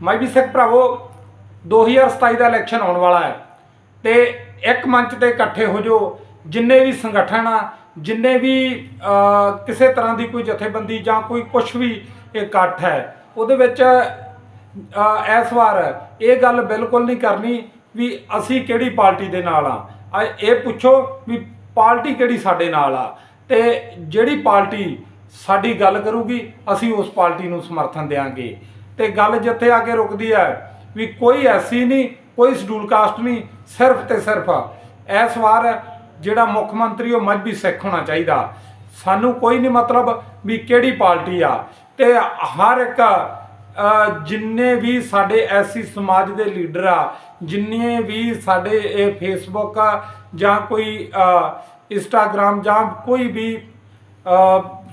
ਮਾਈ ਵੀ ਸਿੱਖ ਭਰਾਵੋ 2027 ਦਾ ਇਲੈਕਸ਼ਨ ਆਉਣ ਵਾਲਾ ਹੈ ਤੇ ਇੱਕ ਮੰਚ ਤੇ ਇਕੱਠੇ ਹੋ ਜਾਓ, ਜਿੰਨੇ ਵੀ ਸੰਗਠਨ ਆ, ਜਿੰਨੇ ਵੀ ਕਿਸੇ ਤਰ੍ਹਾਂ ਦੀ ਕੋਈ ਜਥੇਬੰਦੀ ਜਾਂ ਕੋਈ ਕੁਝ ਵੀ ਇਕੱਠ ਹੈ, ਉਹਦੇ ਵਿੱਚ ਇਸ ਵਾਰ ਇਹ ਗੱਲ ਬਿਲਕੁਲ ਨਹੀਂ ਕਰਨੀ ਵੀ ਅਸੀਂ ਕਿਹੜੀ ਪਾਰਟੀ ਦੇ ਨਾਲ ਆ। ਆ ਇਹ ਪੁੱਛੋ ਵੀ ਪਾਰਟੀ ਕਿਹੜੀ ਸਾਡੇ ਨਾਲ ਆ ਤੇ ਜਿਹੜੀ ਪਾਰਟੀ ਸਾਡੀ ਗੱਲ ਕਰੂਗੀ, ਅਸੀਂ ਉਸ ਪਾਰਟੀ ਨੂੰ ਸਮਰਥਨ ਦੇਵਾਂਗੇ ਤੇ ਗੱਲ ਜਿੱਥੇ ਆ ਕੇ ਰੁਕਦੀ ਹੈ ਵੀ ਕੋਈ ਐਸੀ ਨਹੀਂ, ਕੋਈ ਸ਼ਡਿਊਲ ਕਾਸਟ ਨਹੀਂ, ਸਿਰਫ ਤੇ ਸਿਰਫ ਇਸ ਵਾਰ ਜਿਹੜਾ ਮੁੱਖ ਮੰਤਰੀ ਉਹ ਮਜਬੀ ਸਿੱਖ ਹੋਣਾ ਚਾਹੀਦਾ। ਸਾਨੂੰ ਕੋਈ ਨਹੀਂ ਮਤਲਬ ਵੀ ਕਿਹੜੀ ਪਾਰਟੀ ਆ। ਤੇ ਹਰ ਇੱਕ ਜਿੰਨੇ ਵੀ ਸਾਡੇ ਐਸੀ ਸਮਾਜ ਦੇ ਲੀਡਰ ਆ, ਜਿੰਨੇ ਵੀ ਸਾਡੇ ਇਹ ਫੇਸਬੁੱਕ ਆ, ਜਾਂ ਕੋਈ ਇੰਸਟਾਗ੍ਰam ਜਾਂ ਕੋਈ ਵੀ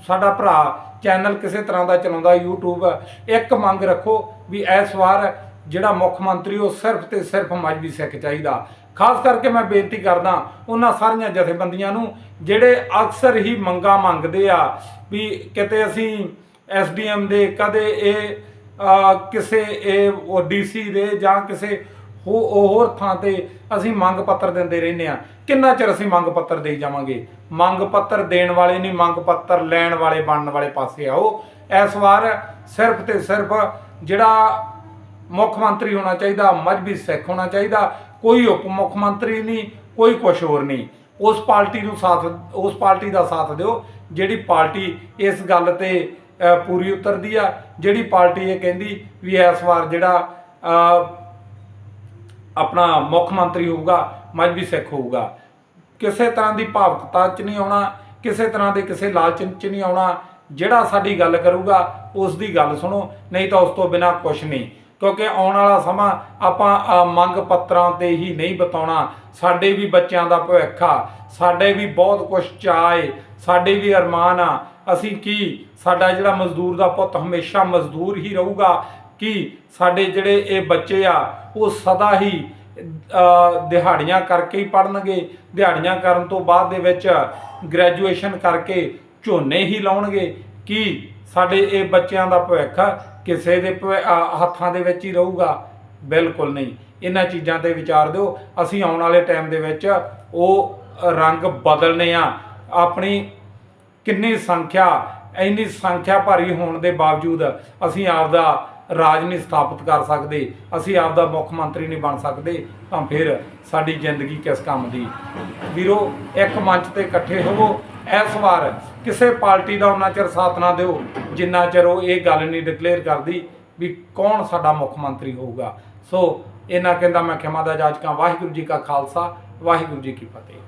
ਸਾਡਾ ਭਰਾ ਚੈਨਲ ਕਿਸੇ ਤਰ੍ਹਾਂ ਦਾ ਚਲਾਉਂਦਾ, YouTube, ਇੱਕ ਮੰਗ ਰੱਖੋ ਵੀ ਇਸ ਵਾਰ ਜਿਹੜਾ ਮੁੱਖ ਮੰਤਰੀ, ਉਹ ਸਿਰਫ ਤੇ ਸਿਰਫ ਮਜਬੀ ਸਿੱਖ ਚਾਹੀਦਾ। ਖਾਸ ਕਰਕੇ ਮੈਂ ਬੇਨਤੀ ਕਰਦਾ ਉਹਨਾਂ ਸਾਰੀਆਂ ਜਥੇਬੰਦੀਆਂ ਨੂੰ, ਜਿਹੜੇ ਅਕਸਰ ਹੀ ਮੰਗਾ ਮੰਗਦੇ ਆ ਵੀ ਕਿਤੇ ਅਸੀਂ ਐਸਡੀਐਮ ਦੇ, ਕਦੇ ਇਹ ਕਿਸੇ ਇਹ ਡੀਸੀ ਦੇ ਜਾਂ ਕਿਸੇ ਹੋ- ਹੋਰ ਥਾਂ ਤੇ ਅਸੀਂ ਮੰਗ ਪੱਤਰ ਦਿੰਦੇ ਰਹਿੰਦੇ ਆ ਕਿੰਨਾ ਚਿਰ ਅਸੀਂ ਮੰਗ ਪੱਤਰ ਦੇਈ ਜਾਵਾਂਗੇ? ਮੰਗ ਪੱਤਰ ਦੇਣ ਵਾਲੇ ਨਹੀਂ, ਮੰਗ ਪੱਤਰ ਲੈਣ ਵਾਲੇ ਬਣਨ ਵਾਲੇ ਪਾਸੇ ਆਓ। ਇਸ ਵਾਰ ਸਿਰਫ ਤੇ ਸਿਰਫ ਜਿਹੜਾ ਮੁੱਖ ਮੰਤਰੀ ਹੋਣਾ ਚਾਹੀਦਾ, ਮਜਬੀ ਸਿੱਖ ਹੋਣਾ ਚਾਹੀਦਾ, ਕੋਈ ਉਪ ਮੁੱਖ ਮੰਤਰੀ ਨਹੀਂ, ਕੋਈ ਕੁਛ ਹੋਰ ਨਹੀਂ। ਉਸ ਪਾਰਟੀ ਨੂੰ ਸਾਥ, ਉਸ ਪਾਰਟੀ ਦਾ ਸਾਥ ਦਿਓ। ਜਿਹੜੀ ਪਾਰਟੀ ਇਸ ਗੱਲ ਤੇ ਪੂਰੀ ਉਤਰਦੀ ਆ, ਜਿਹੜੀ ਪਾਰਟੀ ਇਹ ਕਹਿੰਦੀ ਵੀ ਇਸ ਵਾਰ ਜਿਹੜਾ ਆਪਣਾ ਮੁੱਖ ਮੰਤਰੀ ਹੋਊਗਾ, ਮਜਬੀ ਸਿੱਖ ਹੋਊਗਾ। ਕਿਸੇ ਤਰ੍ਹਾਂ ਦੀ ਭਾਵਕਤਾ 'ਚ ਨਹੀਂ ਆਉਣਾ, ਕਿਸੇ ਤਰ੍ਹਾਂ ਦੇ ਕਿਸੇ ਲਾਲਚ 'ਚ ਨਹੀਂ ਆਉਣਾ, ਜਿਹੜਾ ਸਾਡੀ ਗੱਲ ਕਰੂਗਾ, ਉਸ ਦੀ ਗੱਲ ਸੁਣੋ, ਨਹੀਂ ਤਾਂ ਉਸ ਤੋਂ ਬਿਨਾ ਕੁਝ ਨਹੀਂ। ਕਿਉਂਕਿ ਆਉਣ ਵਾਲਾ ਸਮਾਂ ਆਪਾਂ ਮੰਗ ਪੱਤਰਾਂ ਤੇ ਹੀ ਨਹੀਂ ਬਤਾਉਣਾ। ਸਾਡੇ ਵੀ ਬੱਚਿਆਂ ਦਾ ਭਵਿੱਖ ਆ, ਸਾਡੇ ਵੀ ਬਹੁਤ ਕੁਝ ਚਾਏ ਸਾਡੇ ਵੀ ਅਰਮਾਨ ਆ। ਅਸੀਂ ਕੀ, ਸਾਡਾ ਜਿਹੜਾ ਮਜ਼ਦੂਰ ਦਾ ਪੁੱਤ ਹਮੇਸ਼ਾ ਮਜ਼ਦੂਰ ਹੀ ਰਹੂਗਾ ਕਿ ਸਾਡੇ ਜਿਹੜੇ ਇਹ ਬੱਚੇ ਆ, ਉਹ ਸਦਾ ਹੀ ਦਿਹਾੜੀਆਂ ਕਰਕੇ ਹੀ ਪੜਨਗੇ ਦਿਹਾੜੀਆਂ ਕਰਨ ਤੋਂ ਬਾਅਦ ਦੇ ਵਿੱਚ ਗ੍ਰੈਜੂਏਸ਼ਨ ਕਰਕੇ ਝੋਨੇ ਹੀ ਲਾਉਣਗੇ। ਕਿ ਸਾਡੇ ਇਹ ਬੱਚਿਆਂ ਦਾ ਭਵਿੱਖ ਕਿਸੇ ਦੇ ਹੱਥਾਂ ਦੇ ਵਿੱਚ ਹੀ ਰਹੂਗਾ? ਬਿਲਕੁਲ ਨਹੀਂ। ਇਹਨਾਂ ਚੀਜ਼ਾਂ ਤੇ ਵਿਚਾਰ ਦਿਓ। ਅਸੀਂ ਆਉਣ ਵਾਲੇ ਟਾਈਮ ਦੇ ਵਿੱਚ ਉਹ ਰੰਗ ਬਦਲਨੇ ਆ। ਆਪਣੀ ਕਿੰਨੀ ਸੰਖਿਆ, ਇੰਨੀ ਸੰਖਿਆ ਭਾਰੀ ਹੋਣ ਦੇ ਬਾਵਜੂਦ ਅਸੀਂ ਆਪਦਾ ਰਾਜ ਨਹੀਂ ਸਥਾਪਿਤ ਕਰ ਸਕਦੇ, ਅਸੀਂ ਆਪਦਾ ਮੁੱਖ ਮੰਤਰੀ ਨਹੀਂ ਬਣ ਸਕਦੇ, ਤਾਂ ਫਿਰ ਸਾਡੀ ਜ਼ਿੰਦਗੀ ਕਿਸ ਕੰਮ ਦੀ? ਵੀਰੋ, ਇੱਕ ਮੰਚ ਤੇ ਇਕੱਠੇ ਹੋਵੋ, ਇਸ ਵਾਰ ਕਿਸੇ ਪਾਰਟੀ ਦਾ ਉਹਨਾਂ ਚਿਰ ਸਾਥ ਨਾ ਦਿਓ, ਜਿੰਨਾ ਚਿਰ ਉਹ ਇਹ ਗੱਲ ਨਹੀਂ ਡਿਕਲੇਅਰ ਕਰਦੀ ਵੀ ਕੌਣ ਸਾਡਾ ਮੁੱਖ ਮੰਤਰੀ ਹੋਊਗਾ। ਸੋ, ਇਹਨਾਂ ਕਹਿੰਦਾ ਮੈਂ ਖਿਮਾ ਦਾ ਜਾਜਕਾਂ, ਵਾਹਿਗੁਰੂ ਜੀ ਕਾ ਖਾਲਸਾ, ਵਾਹਿਗੁਰੂ ਜੀ ਕੀ ਫਤਿਹ।